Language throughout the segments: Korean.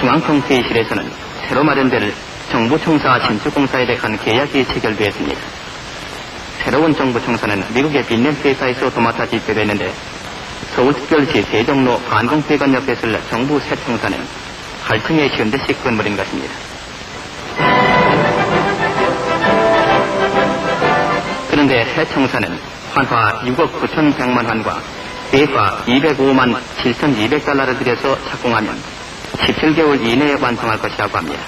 중앙통제실에서는 새로 마련될 정부청사 신축공사에 대한 계약이 체결되었습니다. 새로운 정부청사는 미국의 빈넷 회사에서 도맡아 집계됐는데 서울특별시 세종로 반공회관 옆에 있을 정부 새 청사는 8층의 현대식 건물인 것입니다. 그런데 새 청사는 환화 6억 9,100만 원과 대화 205만 7,200달러를 들여서 착공하면 17개월 이내에 완성할 것이라고 합니다.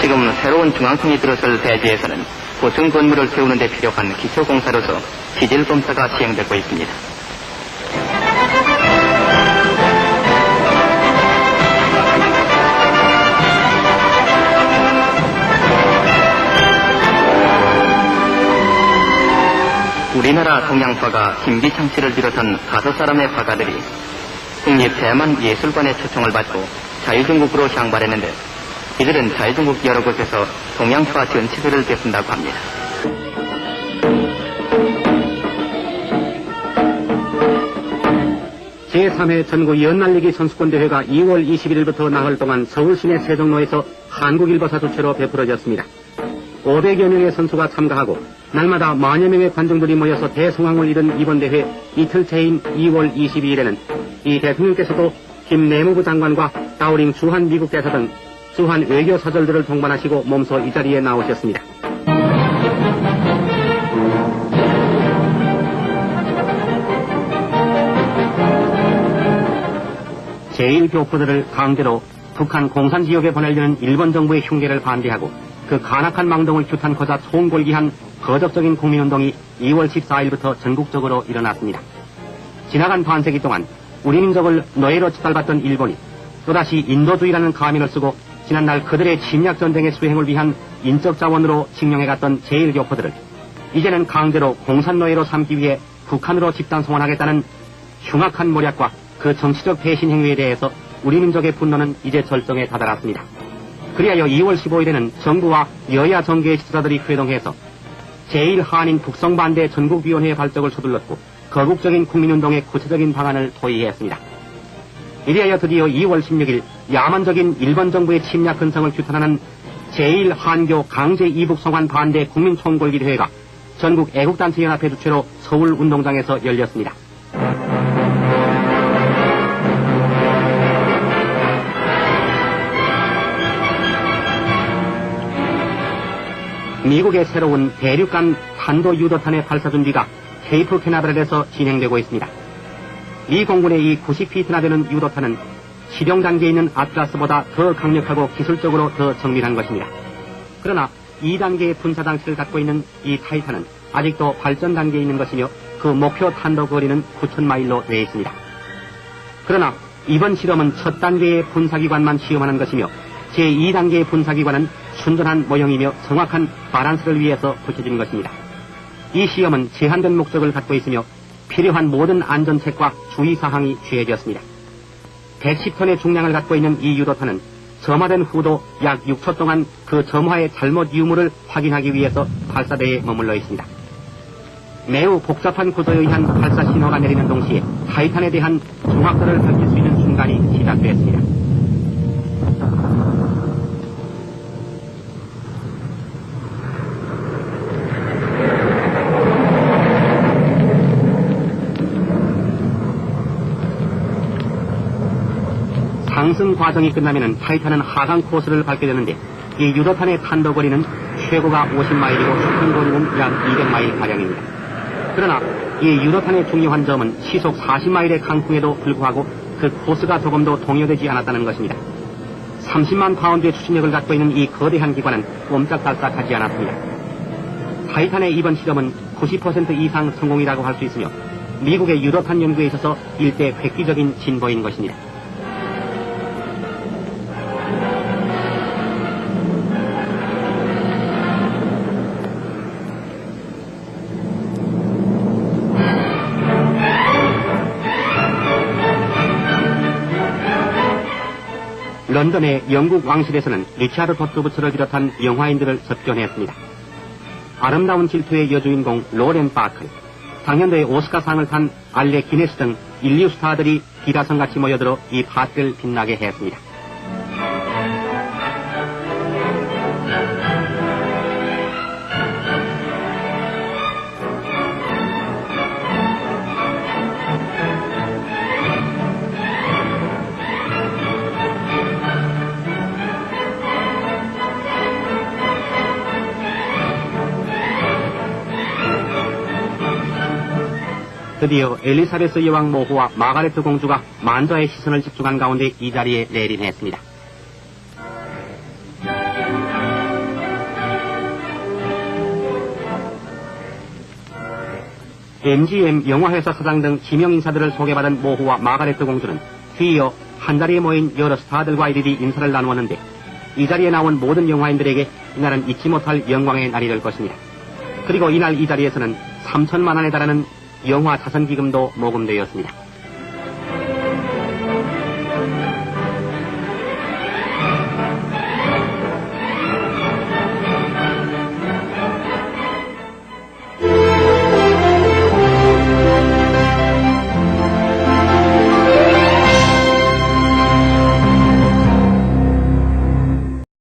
지금 새로운 중앙청이 들어설 대지에서는 보충 건물을 세우는 데 필요한 기초공사로서 지질 검사가 시행되고 있습니다. 우리나라 동양화가 김기창 씨를 비롯한 다섯 사람의 화가들이 국립 대만 예술관의 초청을 받고 자유중국으로 향발했는데 이들은 자유중국 여러 곳에서 동양화 전시회를 베푼다고 합니다. 제3회 전국 연날리기 선수권대회가 2월 21일부터 나흘 동안 서울 시내 세종로에서 한국일보사 주최로 베풀어졌습니다. 500여 명의 선수가 참가하고 날마다 만여 명의 관중들이 모여서 대성황을 이룬 이번 대회 이틀째인 2월 22일에는 이 대통령께서도 김 내무부 장관과 다우링 주한 미국 대사 등 주한 외교 사절들을 동반하시고 몸소 이 자리에 나오셨습니다. 제1교포들을 강제로 북한 공산지역에 보내려는 일본 정부의 흉계를 반대하고 그 간악한 망동을 규탄코자 총골기한 거적적인 국민운동이 2월 14일부터 전국적으로 일어났습니다. 지나간 반세기 동안 우리 민족을 노예로 짓밟았던 일본이 또다시 인도주의라는 가면을 쓰고 지난날 그들의 침략 전쟁의 수행을 위한 인적 자원으로 징용해갔던 제1교포들을 이제는 강제로 공산노예로 삼기 위해 북한으로 집단 송환하겠다는 흉악한 모략과 그 정치적 배신 행위에 대해서 우리 민족의 분노는 이제 절정에 다다랐습니다. 그리하여 2월 15일에는 정부와 여야 정계의 지도자들이 회동해서 제1한인 북성반대 전국위원회 발족을 서둘렀고 거국적인 국민운동의 구체적인 방안을 토의했습니다. 이리하여 드디어 2월 16일 야만적인 일본 정부의 침략 근성을 규탄하는 제1한교 강제 이북 성환 반대 국민총궐기 대회가 전국 애국단체연합회 주최로 서울 운동장에서 열렸습니다. 미국의 새로운 대륙간 탄도 유도탄의 발사 준비가 케이프 캐나베랄에서 진행되고 있습니다. 미 공군의 이 90피트나 되는 유도탄은 실용 단계에 있는 아틀라스보다 더 강력하고 기술적으로 더 정밀한 것입니다. 그러나 2단계의 분사 장치를 갖고 있는 이 타이탄은 아직도 발전 단계에 있는 것이며 그 목표 탄도 거리는 9,000마일로 되어 있습니다. 그러나 이번 실험은 첫 단계의 분사기관만 시험하는 것이며 제2단계의 분사기관은 순전한 모형이며 정확한 바란스를 위해서 붙여진 것입니다. 이 시험은 제한된 목적을 갖고 있으며 필요한 모든 안전책과 주의사항이 취해졌습니다. 110톤의 중량을 갖고 있는 이 유도탄은 점화된 후도 약 6초 동안 그 점화의 잘못 유무를 확인하기 위해서 발사대에 머물러 있습니다. 매우 복잡한 구조에 의한 발사 신호가 내리는 동시에 타이탄에 대한 정확도를 밝힐 수 있는 순간이 시작되었습니다. 상승 과정이 끝나면 타이탄은 하강 코스를 밟게 되는데 이 유도탄의 탄도 거리는 최고가 50마일이고 수평 거리는 약 200마일 가량입니다. 그러나 이 유도탄의 중요한 점은 시속 40마일의 강풍에도 불구하고 그 코스가 조금도 동요되지 않았다는 것입니다. 30만 파운드의 추진력을 갖고 있는 이 거대한 기관은 꼼짝달싹하지 않았습니다. 타이탄의 이번 실험은 90% 이상 성공이라고 할 수 있으며 미국의 유도탄 연구에 있어서 일대 획기적인 진보인 것입니다. 런던의 영국 왕실에서는 리차드 도트부츠를 비롯한 영화인들을 접견했습니다. 아름다운 질투의 여주인공 로렌 바클, 당년도에 오스카상을 탄 알레 기네스 등 인류 스타들이 기라성같이 모여들어 이 파티를 빛나게 했습니다. 드디어 엘리사베스 여왕 모후와 마가레트 공주가 만좌의 시선을 집중한 가운데 이 자리에 내림했습니다. MGM 영화회사 사장 등 지명 인사들을 소개받은 모후와 마가레트 공주는 뒤이어 한자리에 모인 여러 스타들과 이르리 인사를 나누었는데 이 자리에 나온 모든 영화인들에게 이날은 잊지 못할 영광의 날이 될 것입니다. 그리고 이날 이 자리에서는 3천만 원에 달하는 영화 자선기금도 모금되었습니다.